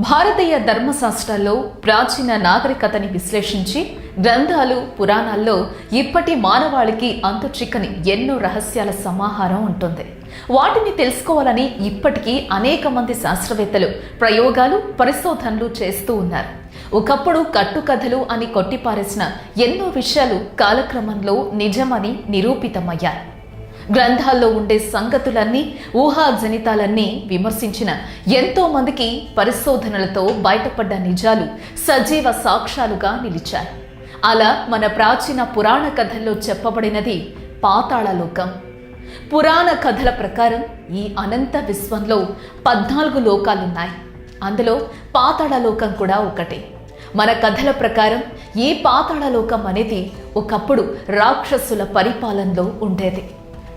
భారతీయ ధర్మశాస్త్రాల్లో ప్రాచీన నాగరికతని విశ్లేషించి గ్రంథాలు పురాణాల్లో ఇప్పటి మానవాళికి అంతుచిక్కని ఎన్నో రహస్యాల సమాహారం ఉంటుంది. వాటిని తెలుసుకోవాలని ఇప్పటికీ అనేక మంది శాస్త్రవేత్తలు ప్రయోగాలు పరిశోధనలు చేస్తూ ఉన్నారు. ఒకప్పుడు కట్టుకథలు అని కొట్టిపారేసిన ఎన్నో విషయాలు కాలక్రమంలో నిజమని నిరూపితమయ్యాయి. గ్రంథాల్లో ఉండే సంగతులన్నీ ఊహాజనితాలన్నీ విమర్శించిన ఎంతో మందికి పరిశోధనలతో బయటపడ్డ నిజాలు సజీవ సాక్ష్యాలుగా నిలిచాయి. అలా మన ప్రాచీన పురాణ కథల్లో చెప్పబడినది పాతాళలోకం. పురాణ కథల ప్రకారం ఈ అనంత విశ్వంలో పద్నాలుగు లోకాలున్నాయి. అందులో పాతాళలోకం కూడా ఒకటి. మన కథల ప్రకారం ఈ పాతాళలోకం అనేది ఒకప్పుడు రాక్షసుల పరిపాలనలో ఉండేది.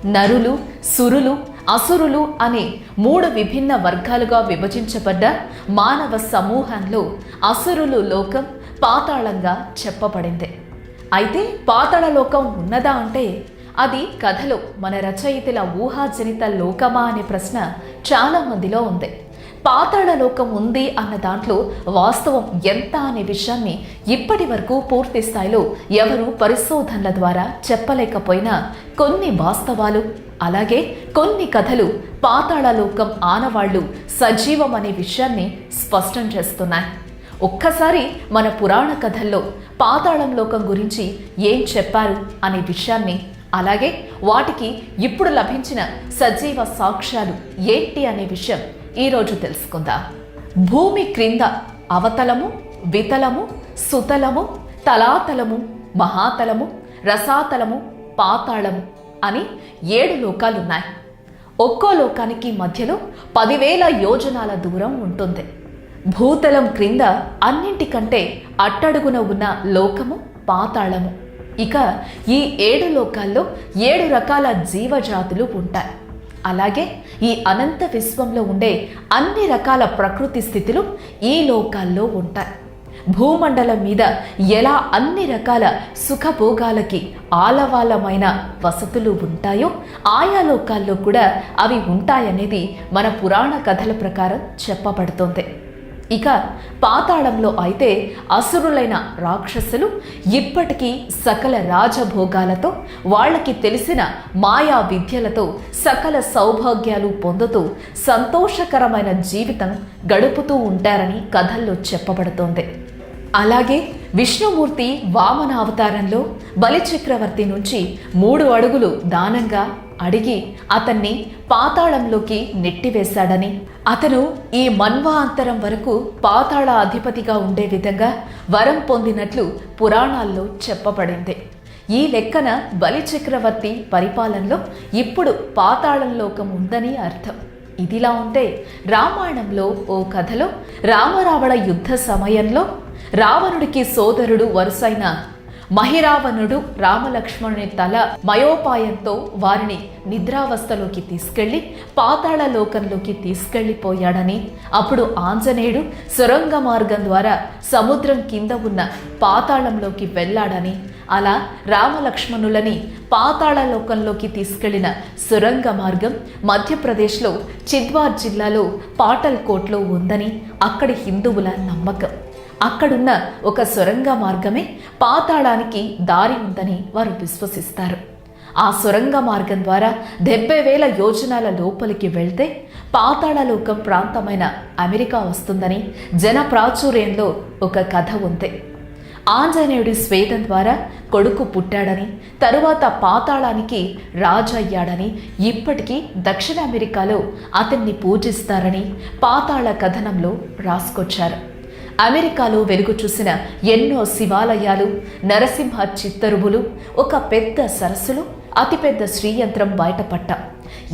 నరులు సురులు అసురులు అనే మూడు విభిన్న వర్గాలుగా విభజించబడ్డ మానవ సమూహంలో అసురులు లోకం పాతాళంగా చెప్పబడింది. అయితే పాతాళ లోకం ఉన్నదా అంటే అది కథలో మన రచయితల ఊహాజనిత లోకమా అనే ప్రశ్న చాలా మందిలో ఉంది. పాతాళ లోకం ఉంది అన్న దాంట్లో వాస్తవం ఎంత అనే విషయాన్ని ఇప్పటి వరకు పూర్తి స్థాయిలో ఎవరు పరిశోధనల ద్వారా చెప్పలేకపోయినా కొన్ని వాస్తవాలు అలాగే కొన్ని కథలు పాతాళలోకం ఆనవాళ్ళు సజీవం అనే విషయాన్ని స్పష్టం చేస్తున్నాయి. ఒక్కసారి మన పురాణ కథల్లో పాతాళం లోకం గురించి ఏం చెప్పారు అనే విషయాన్ని అలాగే వాటికి ఇప్పుడు లభించిన సజీవ సాక్ష్యాలు ఏంటి అనే విషయం ఈరోజు తెలుసుకుందాం. భూమి క్రింద అవతలము వితలము సుతలము తలాతలము మహాతలము రసాతలము పాతాళము అని ఏడు లోకాలున్నాయి. ఒక్కో లోకానికి మధ్యలో పదివేల యోజనాల దూరం ఉంటుంది. భూతలం క్రింద అన్నింటికంటే అట్టడుగున ఉన్న లోకము పాతాళము. ఇక ఈ ఏడు లోకాల్లో ఏడు రకాల జీవజాతులు ఉంటాయి. అలాగే ఈ అనంత విశ్వంలో ఉండే అన్ని రకాల ప్రకృతి స్థితులు ఈ లోకాల్లో ఉంటాయి. భూమండలం మీద ఎలా అన్ని రకాల సుఖభోగాలకి ఆలవాలమైన వసతులు ఉంటాయో ఆయా లోకాల్లో కూడా అవి ఉంటాయనేది మన పురాణ కథల ప్రకారం చెప్పబడుతోంది. ఇక పాతాళంలో అయితే అసురులైన రాక్షసులు ఇప్పటికీ సకల రాజభోగాలతో వాళ్ళకి తెలిసిన మాయా విద్యలతో సకల సౌభాగ్యాలు పొందుతూ సంతోషకరమైన జీవితం గడుపుతూ ఉంటారని కథల్లో చెప్పబడుతోంది. అలాగే విష్ణుమూర్తి వామన అవతారంలో బలిచక్రవర్తి నుంచి మూడు అడుగులు దానంగా అడిగి అతన్ని పాతాళంలోకి నెట్టివేశాడని. అతను ఈ మన్వాంతరం వరకు పాతాళ అధిపతిగా ఉండే విధంగా వరం పొందినట్లు పురాణాల్లో చెప్పబడింది. ఈ లెక్కన బలిచక్రవర్తి పరిపాలనలో ఇప్పుడు పాతాళంలోకం ఉందని అర్థం. ఇదిలా ఉంటే రామాయణంలో ఓ కథలో రామరావణ యుద్ధ సమయంలో రావణుడికి సోదరుడు వరుసైన మహిరావణుడు రామలక్ష్మణుని తల మయోపాయంతో వారిని నిద్రావస్థలోకి తీసుకెళ్ళి పాతాళ లోకంలోకి తీసుకెళ్ళిపోయాడని అప్పుడు ఆంజనేయుడు సొరంగ మార్గం ద్వారా సముద్రం కింద ఉన్న పాతాళంలోకి వెళ్ళాడని. అలా రామలక్ష్మణులని పాతాళ లోకంలోకి తీసుకెళ్ళిన సొరంగ మార్గం మధ్యప్రదేశ్లో చిద్వార్ జిల్లాలో పాటల్కోట్లో ఉందని అక్కడి హిందువుల నమ్మకం. అక్కడున్న ఒక సొరంగ మార్గమే పాతాళానికి దారి ఉందని వారు విశ్వసిస్తారు. ఆ సొరంగ మార్గం ద్వారా డెబ్బై వేల యోజనాల లోపలికి వెళ్తే పాతాళలోకం ప్రాంతమైన అమెరికా వస్తుందని జన ప్రాచుర్యంలో ఒక కథ ఉంది. ఆంజనేయుడి స్వేదం ద్వారా కొడుకు పుట్టాడని తరువాత పాతాళానికి రాజు అయ్యాడని ఇప్పటికీ దక్షిణ అమెరికాలో అతన్ని పూజిస్తారని పాతాళ కథనంలో రాసుకొచ్చారు. అమెరికాలో వెలుగు చూసిన ఎన్నో శివాలయాలు నరసింహ చిత్తరువులు ఒక పెద్ద సరస్సులు అతిపెద్ద శ్రీయంత్రం బయటపట్టాం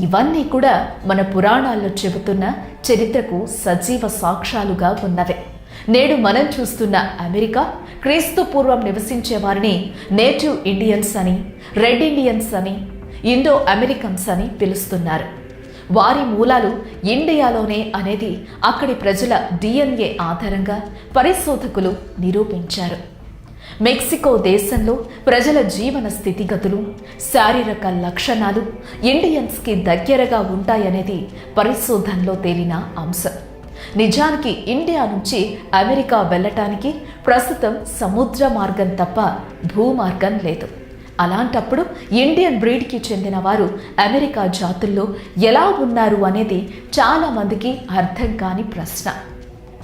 ఇవన్నీ కూడా మన పురాణాల్లో చెబుతున్న చరిత్రకు సజీవ సాక్ష్యాలుగా ఉన్నవే. నేడు మనం చూస్తున్న అమెరికా క్రీస్తు పూర్వం నివసించే వారిని నేటివ్ ఇండియన్స్ అని రెడ్ ఇండియన్స్ అని ఇండో అమెరికన్స్ అని పిలుస్తున్నారు. వారి మూలాలు ఇండియాలోనే అనేది అక్కడి ప్రజల డిఎన్ఏ ఆధారంగా పరిశోధకులు నిరూపించారు. మెక్సికో దేశంలో ప్రజల జీవన స్థితిగతులు శారీరక లక్షణాలు ఇండియన్స్కి దగ్గరగా ఉంటాయనేది పరిశోధనలో తేలిన అంశం. నిజానికి ఇండియా నుంచి అమెరికా వెళ్ళటానికి ప్రస్తుతం సముద్ర మార్గం తప్ప భూమార్గం లేదు. అలాంటప్పుడు ఇండియన్ బ్రీడ్కి చెందిన వారు అమెరికా జాతుల్లో ఎలా ఉన్నారు అనేది చాలామందికి అర్థం కాని ప్రశ్న.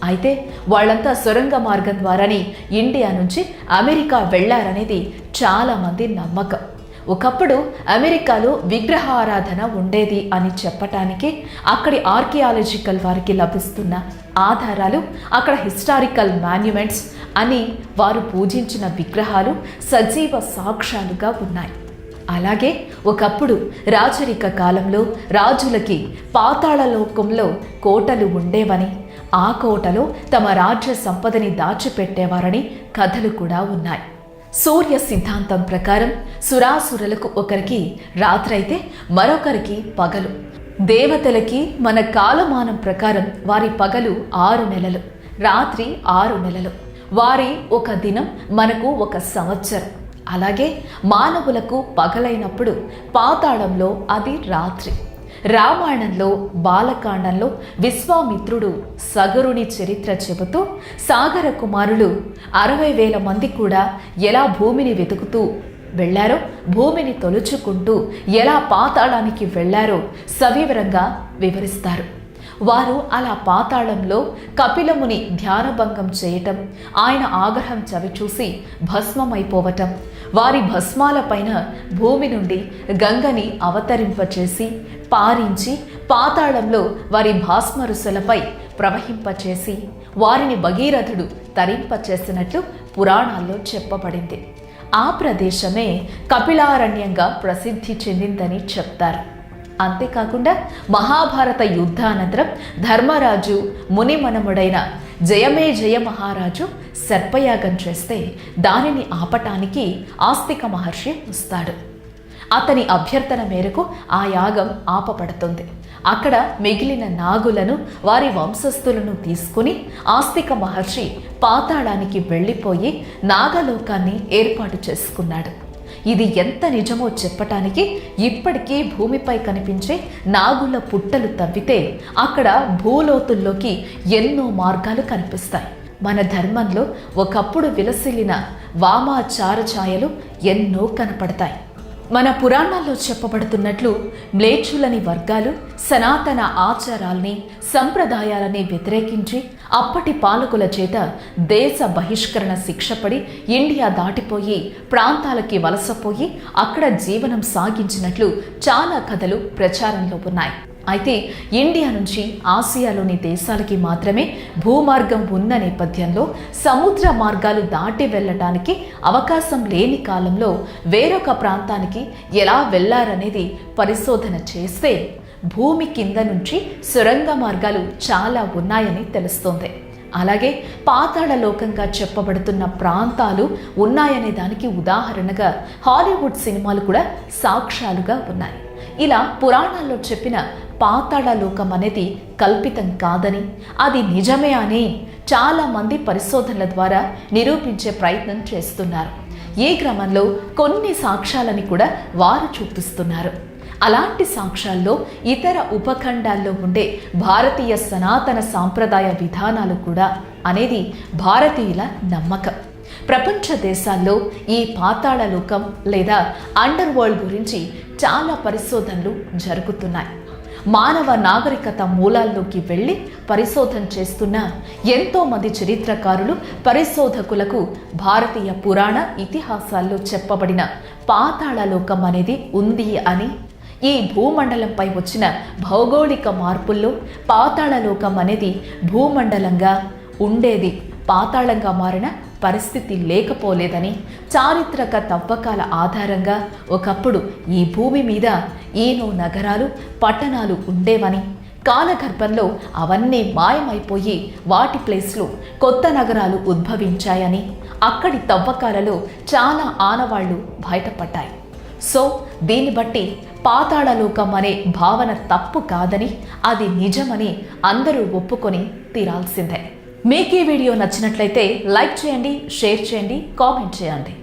అయితే వాళ్ళంతా సొరంగ మార్గం ద్వారానే ఇండియా నుంచి అమెరికా వెళ్ళారనేది చాలామంది నమ్మకం. ఒకప్పుడు అమెరికాలో విగ్రహారాధన ఉండేది అని చెప్పటానికి అక్కడి ఆర్కియాలజికల్ వారికి లభిస్తున్న ఆధారాలు అక్కడ హిస్టారికల్ మాన్యుమెంట్స్ అని వారు పూజించిన విగ్రహాలు సజీవ సాక్ష్యాలుగా ఉన్నాయి. అలాగే ఒకప్పుడు రాజరిక కాలంలో రాజులకి పాతాళలోకంలో కోటలు ఉండేవని ఆ కోటలో తమ రాజ్య సంపదని దాచిపెట్టేవారని కథలు కూడా ఉన్నాయి. సూర్య సిద్ధాంతం ప్రకారం సురాసురులకు ఒకరికి రాత్రైతే మరొకరికి పగలు. దేవతలకి మన కాలమానం ప్రకారం వారి పగలు ఆరు నెలలు రాత్రి ఆరు నెలలు. వారి ఒక దినం మనకు ఒక సంవత్సరం. అలాగే మానవులకు పగలైనప్పుడు పాతాళంలో అది రాత్రి. రామాయణంలో బాలకాండంలో విశ్వామిత్రుడు సగరుని చరిత్ర చెబుతూ సాగర కుమారులు అరవై వేల మంది కూడా ఎలా భూమిని వెతుకుతూ వెళ్ళారో భూమిని తొలుచుకుంటూ ఎలా పాతాళానికి వెళ్ళారో సవివరంగా వివరిస్తారు. వారు అలా పాతాళంలో కపిలముని ధ్యానభంగం చేయటం ఆయన ఆగ్రహం చవిచూసి భస్మమైపోవటం వారి భస్మాలపైన భూమి నుండి గంగని అవతరింపచేసి పారించి పాతాళంలో వారి భాస్మరుసులపై ప్రవహింపచేసి వారిని భగీరథుడు తరింపచేసినట్లు పురాణాల్లో చెప్పబడింది. ఆ ప్రదేశమే కపిలారణ్యంగా ప్రసిద్ధి చెందిందని చెప్తారు. అంతేకాకుండా మహాభారత యుద్ధానంతరం ధర్మరాజు మునిమనముడైన జయమే జయ మహారాజు సర్పయాగం చేస్తే దానిని ఆపటానికి ఆస్తిక మహర్షి వస్తాడు. అతని అభ్యర్థన మేరకు ఆ యాగం ఆపబడుతుంది. అక్కడ మిగిలిన నాగులను వారి వంశస్థులను తీసుకుని ఆస్తిక మహర్షి పాతాళానికి వెళ్ళిపోయి నాగలోకాన్ని ఏర్పాటు చేసుకున్నాడు. ఇది ఎంత నిజమో చెప్పటానికి ఇప్పటికీ భూమిపై కనిపించే నాగుల పుట్టలు తవ్వితే అక్కడ భూలోతుల్లోకి ఎన్నో మార్గాలు కనిపిస్తాయి. మన ధర్మంలో ఒకప్పుడు విలసిల్లిన వామాచార ఛాయలు ఎన్నో కనపడతాయి. మన పురాణాల్లో చెప్పబడుతున్నట్లు మ్లేచ్చులని వర్గాలు సనాతన ఆచారాల్ని సంప్రదాయాలని వ్యతిరేకించి అప్పటి పాలకుల చేత దేశ బహిష్కరణ శిక్షపడి ఇండియా దాటిపోయి ప్రాంతాలకి వలసపోయి అక్కడ జీవనం సాగించినట్లు చాలా కథలు ప్రచారంలో ఉన్నాయి. అయితే ఇండియా నుంచి ఆసియాలోని దేశాలకి మాత్రమే భూమార్గం ఉన్న నేపథ్యంలో సముద్ర మార్గాలు దాటి వెళ్ళటానికి అవకాశం లేని కాలంలో వేరొక ప్రాంతానికి ఎలా వెళ్ళారనేది పరిశోధన చేస్తే భూమి కింద నుంచి సొరంగ మార్గాలు చాలా ఉన్నాయని తెలుస్తోంది. అలాగే పాతాళ లోకంగా చెప్పబడుతున్న ప్రాంతాలు ఉన్నాయనే దానికి ఉదాహరణగా హాలీవుడ్ సినిమాలు కూడా సాక్ష్యాలుగా ఉన్నాయి. ఇలా పురాణాల్లో చెప్పిన పాతాళ లోకం అనేది కల్పితం కాదని అది నిజమే అని చాలామంది పరిశోధనల ద్వారా నిరూపించే ప్రయత్నం చేస్తున్నారు. ఈ క్రమంలో కొన్ని సాక్ష్యాలని కూడా వారు చూపిస్తున్నారు. అలాంటి సాక్ష్యాల్లో ఇతర ఉపఖండాల్లో ఉండే భారతీయ సనాతన సాంప్రదాయ విధానాలు కూడా అనేది భారతీయుల నమ్మకం. ప్రపంచ దేశాల్లో ఈ పాతాళ లోకం లేదా అండర్ వరల్డ్ గురించి చాలా పరిశోధనలు జరుగుతున్నాయి. మానవ నాగరికత మూలాల్లోకి వెళ్ళి పరిశోధన చేస్తున్న ఎంతోమంది చరిత్రకారులు పరిశోధకులకు భారతీయ పురాణ ఇతిహాసాల్లో చెప్పబడిన పాతాళలోకం అనేది ఉంది అని ఈ భూమండలంపై వచ్చిన భౌగోళిక మార్పుల్లో పాతాళలోకం అనేది భూమండలంగా ఉండేది పాతాళంగా మారిన పరిస్థితి లేకపోలేదని చారిత్రక తవ్వకాల ఆధారంగా ఒకప్పుడు ఈ భూమి మీద ఏనో నగరాలు పట్టణాలు ఉండేవని కాలగర్భంలో అవన్నీ మాయమైపోయి వాటి ప్లేస్లో కొత్త నగరాలు ఉద్భవించాయని అక్కడి తవ్వకాలలో చాలా ఆనవాళ్ళు బయటపడ్డాయి. సో దీన్ని బట్టి పాతాళలోకం అనే భావన తప్పు కాదని అది నిజమని అందరూ ఒప్పుకొని తీరాల్సిందే. మీకు ఈ వీడియో నచ్చినట్లయితే లైక్ చేయండి షేర్ చేయండి కామెంట్ చేయండి.